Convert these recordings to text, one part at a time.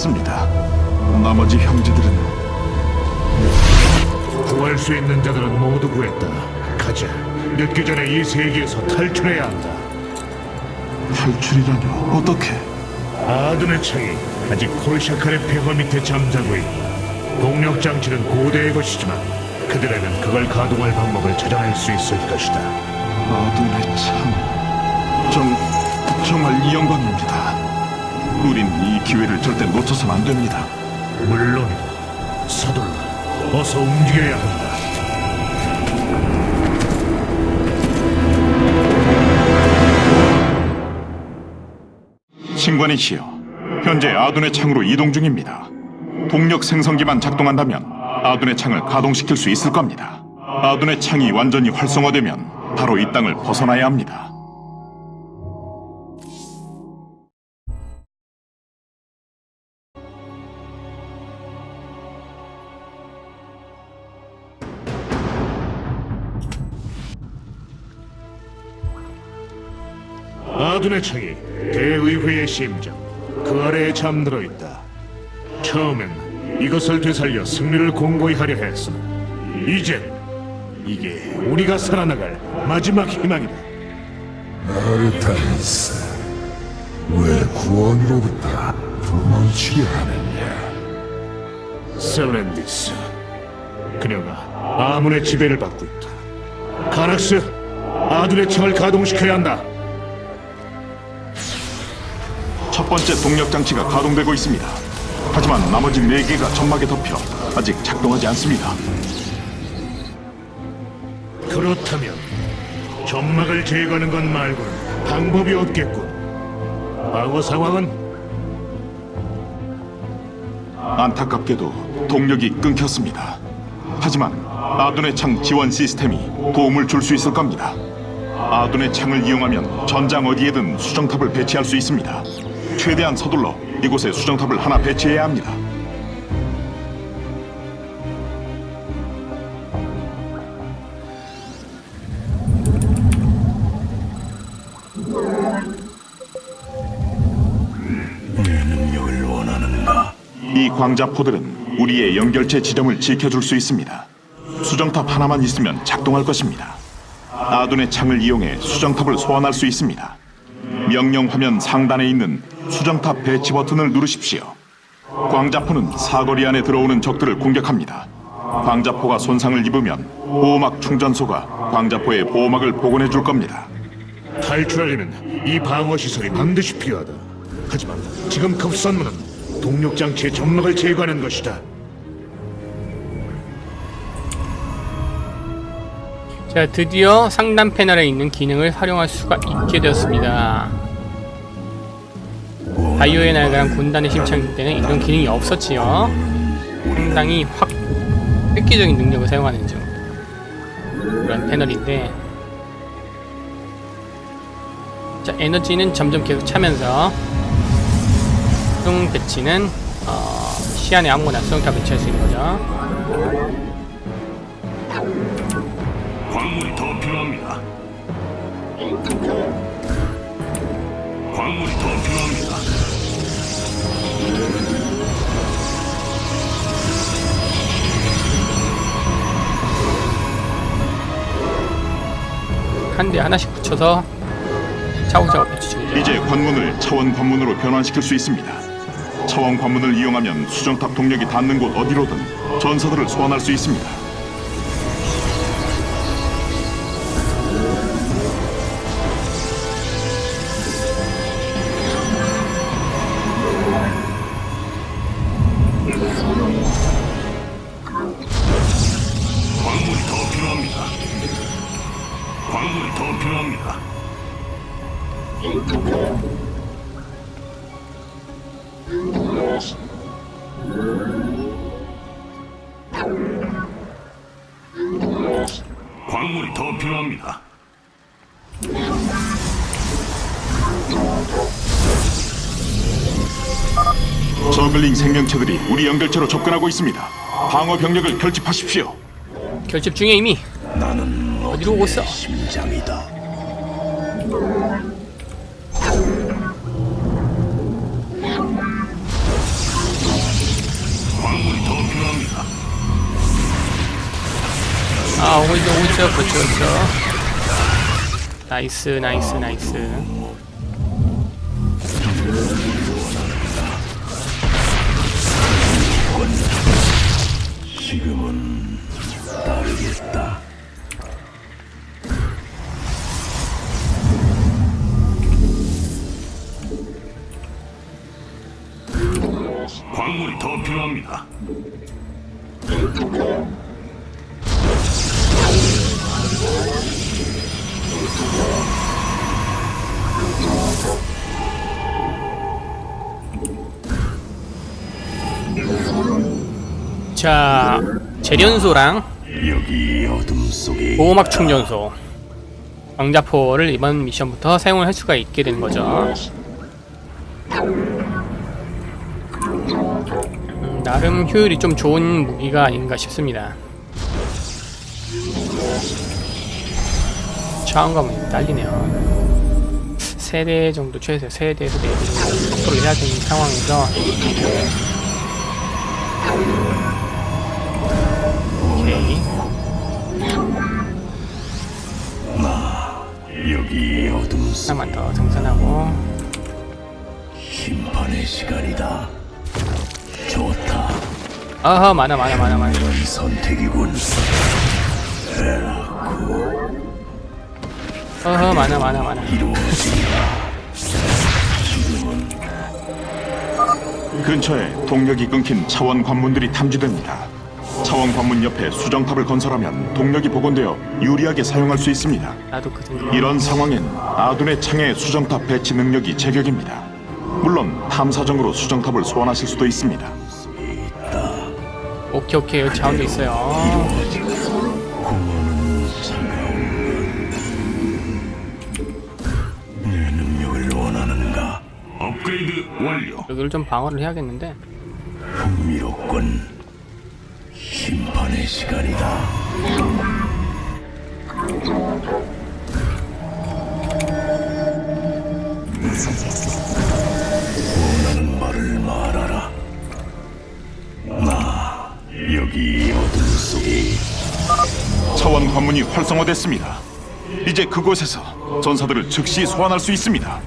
전 자유롭습니다. 나머지 형제들은 구할 수 있는 자들은 모두 구했다. 가자. 늦기 전에 이 세계에서 탈출해야 한다. 탈출이라뇨? 어떻게? 아둔의 창이 아직 콜샤칼의 폐허 밑에 잠자고 있다. 동력 장치는 고대의 것이지만 그들에는 그걸 가동할 방법을 찾아낼 수 있을 것이다. 아둔의 참. 정, 정말 이 영광입니다. 우린 이 기회를 절대 놓쳐선 안 됩니다. 물론이다. 서둘러. 어서 움직여야 한다. 신관이시여, 현재 아둔의 창으로 이동 중입니다. 동력 생성기만 작동한다면 아둔의 창을 가동시킬 수 있을 겁니다. 아둔의 창이 완전히 활성화되면 바로 이 땅을 벗어나야 합니다. 아둔의 창이 대의회의 심장 그 아래에 잠들어 있다. 처음엔 이것을 되살려 승리를 공고히 하려 했으나 이젠 이게 우리가 살아나갈 마지막 희망이다. 아르타니스, 왜 구원으로부터 도망치려 하느냐? 셀렌디스 그녀가 아문의 지배를 받고 있다. 가락스 아둔의 창을 가동시켜야 한다. 번째 동력 장치가 가동되고 있습니다. 하지만 나머지 네 개가 점막에 덮여 아직 작동하지 않습니다. 그렇다면 점막을 제거하는 것 말고는 방법이 없겠군. 방어 상황은 안타깝게도 동력이 끊겼습니다. 하지만 아둔의 창 지원 시스템이 도움을 줄 수 있을 겁니다. 아둔의 창을 이용하면 전장 어디에든 수정탑을 배치할 수 있습니다. 최대한 서둘러 이곳에 수정탑을 하나 배치해야 합니다. 능력을 원하는가? 이 광자포들은 우리의 연결체 지점을 지켜줄 수 있습니다. 수정탑 하나만 있으면 작동할 것입니다. 아둔의 창을 이용해 수정탑을 소환할 수 있습니다. 명령 화면 상단에 있는 수정탑 배치 버튼을 누르십시오. 광자포는 사거리 안에 들어오는 적들을 공격합니다. 광자포가 손상을 입으면 보호막 충전소가 광자포의 보호막을 복원해 줄 겁니다. 탈출하려면 이 방어 시설이 반드시 필요하다. 하지만 지금 급선무는 동력 장치의 점막을 제거하는 것이다. 자, 드디어 상단 패널에 있는 기능을 활용할 수가 있게 되었습니다. 바이오의 날가랑 군단의 심창일 때는 이런 기능이 없었지요. 상당히 확 획기적인 능력을 사용하는 중 그런 패널인데 자, 에너지는 점점 계속 차면서 수동 배치는 어, 시안에 아무거나 수동탑 배치할 수 있는 거죠. 광물이 더 필요합니다. 광물이 더 필요합니다. 한 대 하나씩 붙여서 차곡차곡 배치죠. 이제 관문을 차원 관문으로 변환시킬 수 있습니다. 차원 관문을 이용하면 수정탑 동력이 닿는 곳 어디로든 전사들을 소환할 수 있습니다. 광물이 더 필요합니다. 저글링 생명체들이 우리 연결체로 접근하고 있습니다. 방어 병력을 결집하십시오. 결집 중에 이미 나는 어디로 오고 있어? 심장이다. 아 오고 있어 오고 있어 그렇죠 그렇죠. 나이스 나이스 나이스 자 재련소랑 보호막 충전소. 왕자포를 이번 미션부터 사용을 할 수가 있게 된 거죠. 음, 나름 효율이 좀 좋은 무기가 아닌가 싶습니다. 차원감은 딸리네요. 세대 정도 최소 세 대에서 네대 정도 확보를 해야 되는 상황에서 오케이 여기 어둠 속 하나만 더 생산하고 심판의 시간이다. 좋다. 아하 많아 많아 많아 많아 이런 선택이군. 어허 많아 많아 많아 근처에 동력이 끊긴 차원 관문들이 탐지됩니다. 차원 관문 옆에 수정탑을 건설하면 동력이 복원되어 유리하게 사용할 수 있습니다. 나도 그 정도 이런 상황엔 아둔의 창의 수정탑 배치 능력이 제격입니다. 물론 탐사정으로 수정탑을 소환하실 수도 있습니다. 오케이 오케이 여기 자원도 있어요 공허는 차가운 내 능력을 원하는가? 업그레이드 완료. 여기를 좀 방어를 해야겠는데 흥미롭군. 심판의 시간이다. 원하는 말을 말하라. 나 여기 어둠 속에 차원 관문이 활성화됐습니다. 이제 그곳에서 전사들을 즉시 소환할 수 있습니다.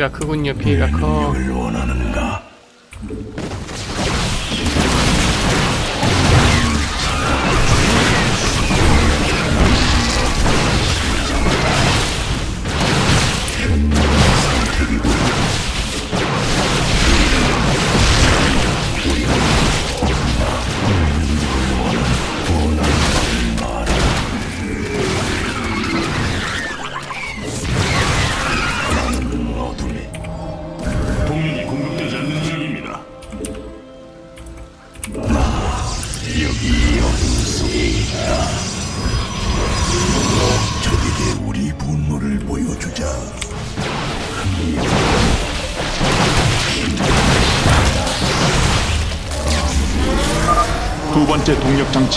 피해가 크군요 피해가 커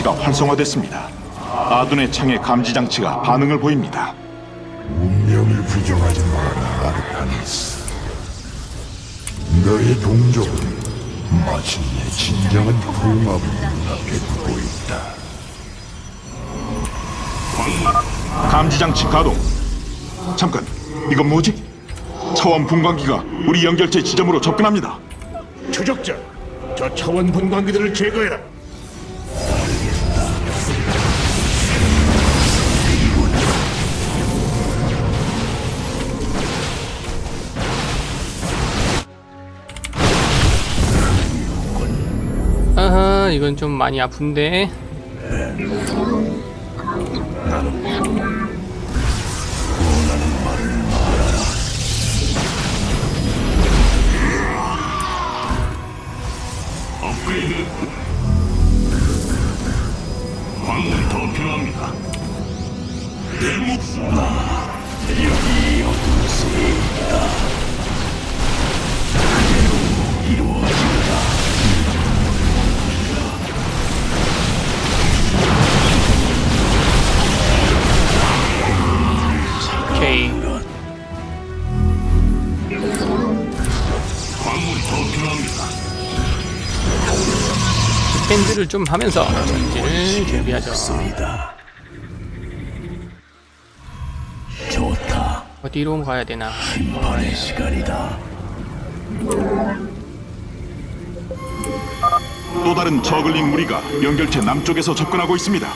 장치가 활성화됐습니다. 아둔의 창의 감지 장치가 반응을 보입니다. 운명을 부정하지 마라, 아르타니스. 너의 동족은 마침내 진정한 풍압을 눈앞에 두고 있다. 감지 장치 가동. 잠깐, 이건 뭐지? 차원 분광기가 우리 연결체 지점으로 접근합니다. 추적자, 저 차원 분광기들을 제거해라. 이건 좀 많이 아픈데. 광물이 더 필요합니다. 내 목숨 여 밴드를 좀 하면서 전지를 준비하죠. 좋다. 어디로 가야 되나? 심판의 시간이다. 또 다른 저글링 무리가 연결체 남쪽에서 접근하고 있습니다.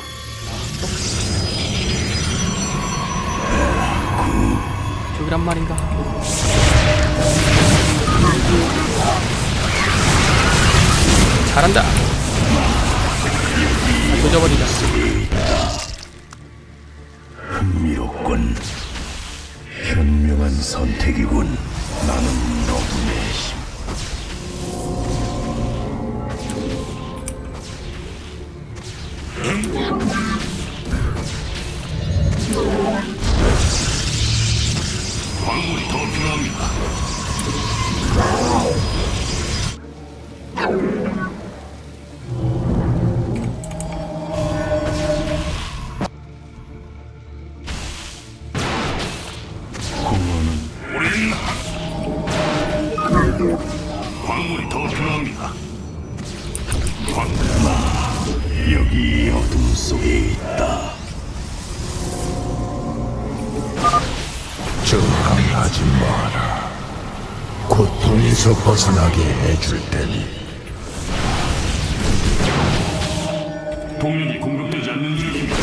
저기란 말인가? 잘한다. 아, 조져버리자. 흥미롭군. 현명한 선택이군. 나는 고통에서 벗어나게 해줄 테니 동력이 공급되지 않는 중입니다.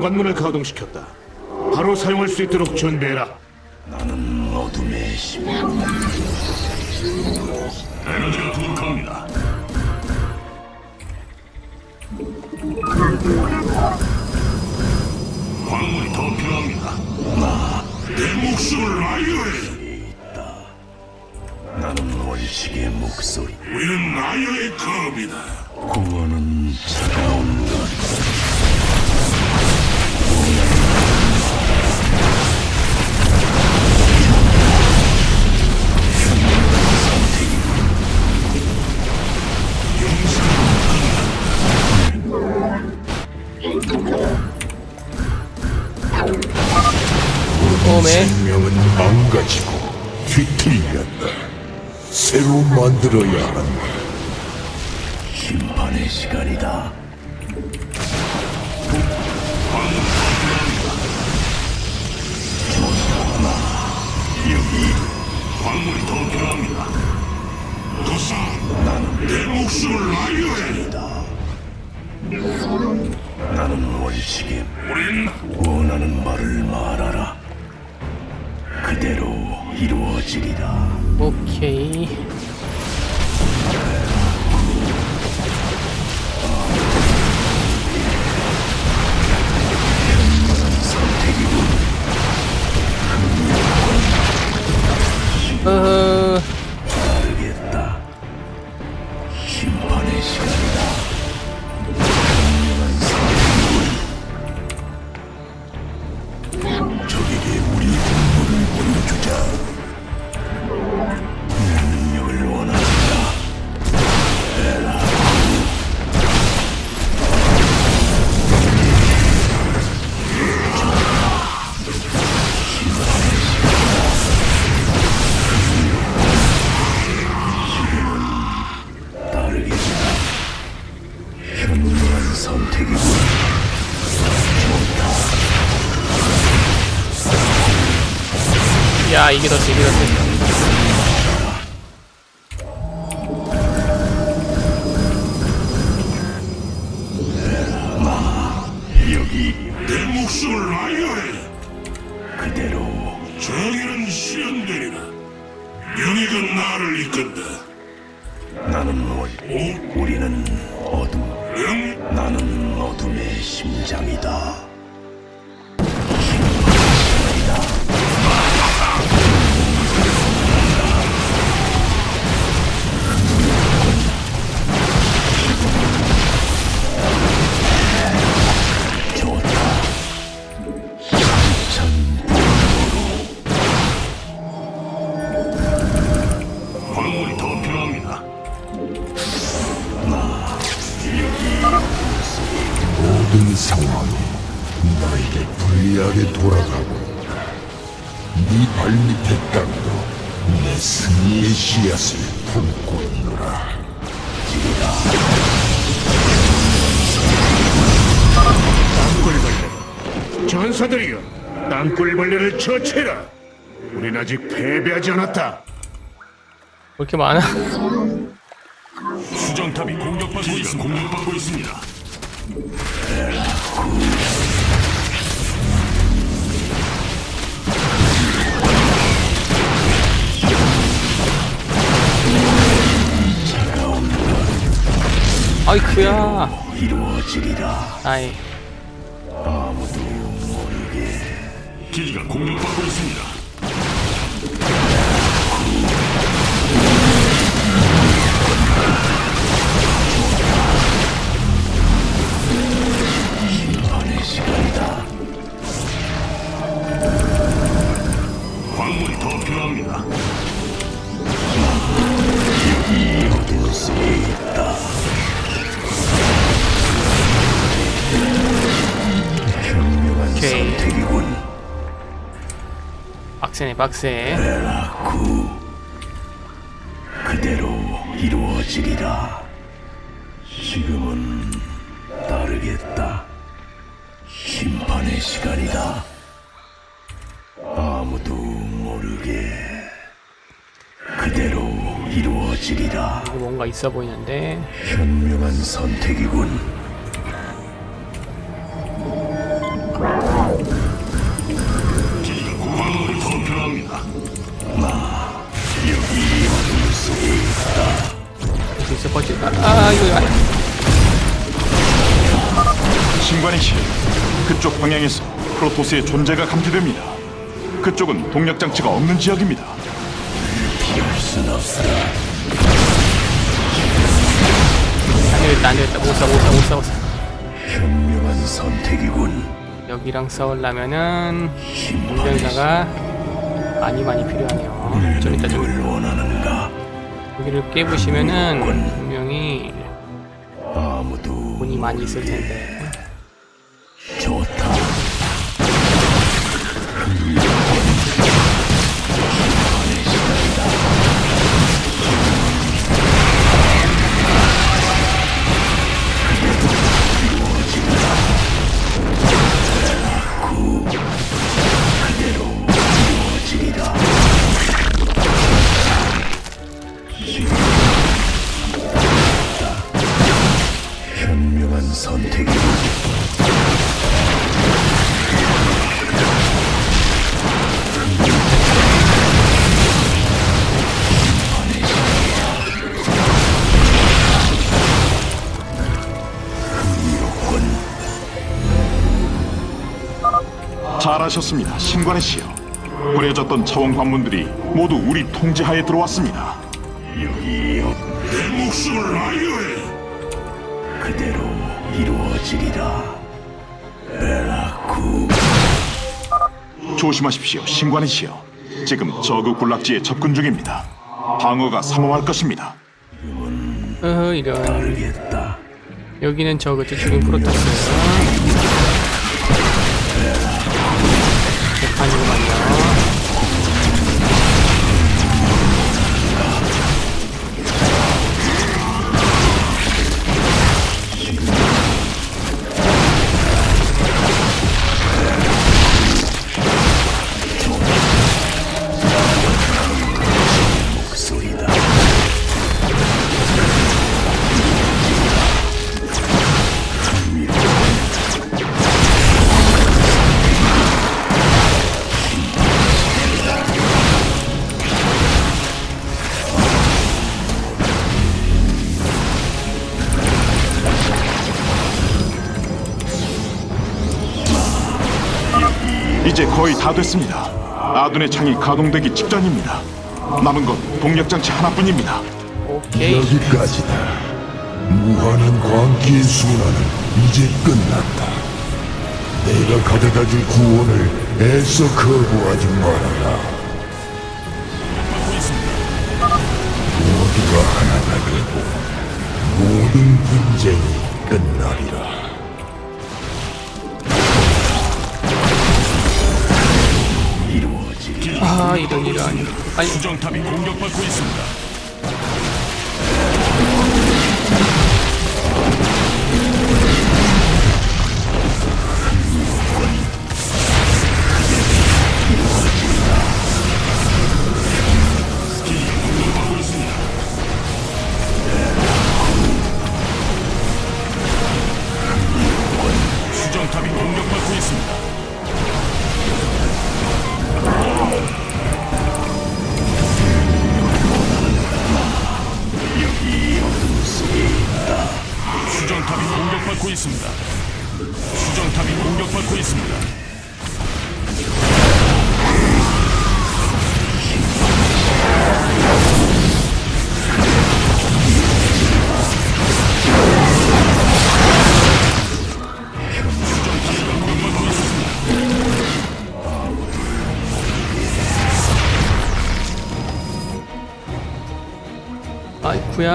관문을 가동시켰다. 바로 사용할 수 있도록 준비해라. 나는 어둠의 힘. 에너지가 부족합니다. 광물이 더 필요합니다. 내 목숨을 라이어에 있다. 나는 원식의 목소리. 우리는 라이어의 검이다. 구원은 차가운 것. 처음에 생명은 망가지고 뒤틀렸다. 새로 만들어야 한다. 심판의 시간이다. 여기 광물이 더 필요합니다. 도사, 나는 내 목숨을 라이어해다. 나는 원식임. 우린 원하는 말을 말하라. 그대로 이루어지리라. 오케이. 어, 알겠다. 이게 더지 이게 더지 내 목숨을 알려해 그대로 정의는 실현되리라 명예가 나를 이끈다. 나는 뭐 월 우리는 어둠 명 나는 어둠의 심장이다. 발밑에 땅도 내 승리의 씨앗을 품고 있노라. 땅굴벌레 전사들이여 땅굴벌레를 처치해라. 우린 아직 패배하지 않았다. 왜 이렇게 많아? 수정탑이 공격받고 있습니다. 공격받고 있습니다 아이쿠야. 이루어지리라 아이. 아무도 모르게 기지가 공격받고 있습니다 빡세. 구 그대로 이루어지리라. 지금은 따르겠다. 심판의 시간이다. 아무도 모르게 그대로 이루어지리라. 이거 뭔가 있어 보이는데. 현명한 선택이군 신관의 시 그쪽 방향에서 프로토스의 존재가 감지됩니다. 그쪽은 동력 장치가 없는 지역입니다. 피할 순 없다 안 되겠다 안 되겠다. 못사못사못사못 사. 현명한 선택이군 여기랑 싸우려면은 운전사가 많이 많이 필요하네요. 좀 이따 좀을 원하는가 여기를 깨부시면은 분명히 아무도 돈이 많이 있을 텐데. 하셨습니다. 신관의 시여. 버려졌던 차원 관문들이 모두 우리 통제하에 들어왔습니다. 여기요 내 목숨을 아유해 그대로 이루어지리라 베라쿠 조심하십시오. 신관의 시여. 지금 저그 군락지에 접근 중입니다. 방어가 삼엄할 것입니다. 어허 이런. 따르겠다 여기는 저그 저쪽인 프로토스. 재 판이구만요. 거의 다 됐습니다. 아둔의 창이 가동되기 직전입니다. 남은 건 동력 장치 하나뿐입니다. 오케이. 여기까지다. 무한한 광기의 순환은 이제 끝났다. 내가 가져다 줄 구원을 애써 거부하지 말아라. 모두가 하나가 되고 모든 분쟁이 끝나리라. 아 이런 이런. 아니 수정탑이 공격받고 있습니다.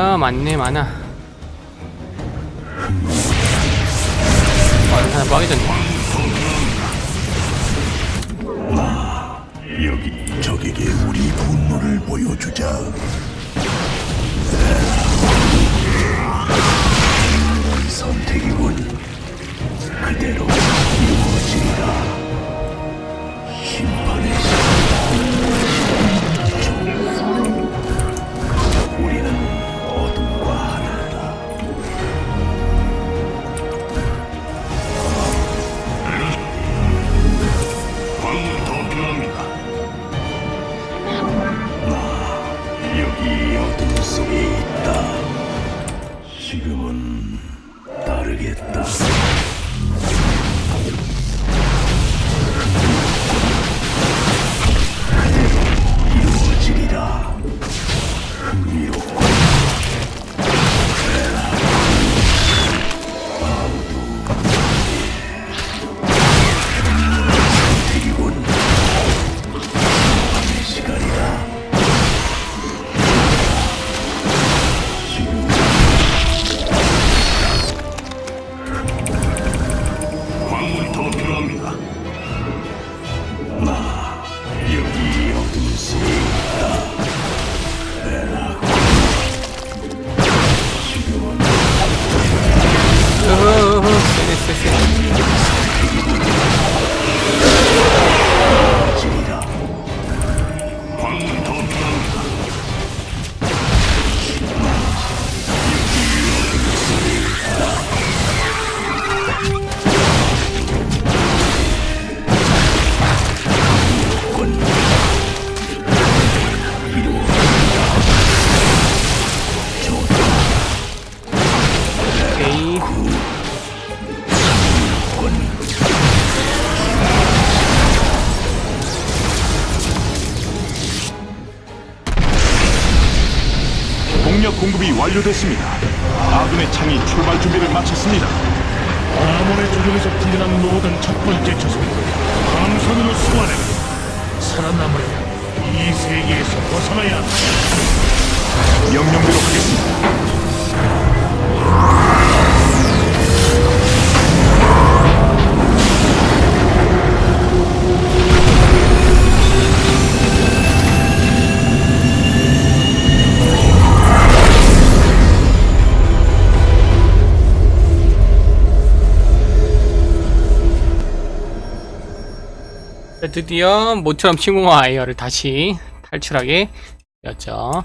아이쿠야 많네 많아. 아 하나 빠져졌네. 여기 적에게 우리 분노를 보여주자. 선택이군. 그대로 이루어지리라. 더필 동력 공급이 완료됐습니다. 아둔의 창이 출발 준비를 마쳤습니다. 아몬의 조종에서 풀려난 모든 첫 번째 조선 함선으로 소환해 살아남으려면 이 세계에서 벗어나야 한다. 명령대로 하겠습니다. 드디어 모처럼 침공한 아이어를 다시 탈출하게 되었죠.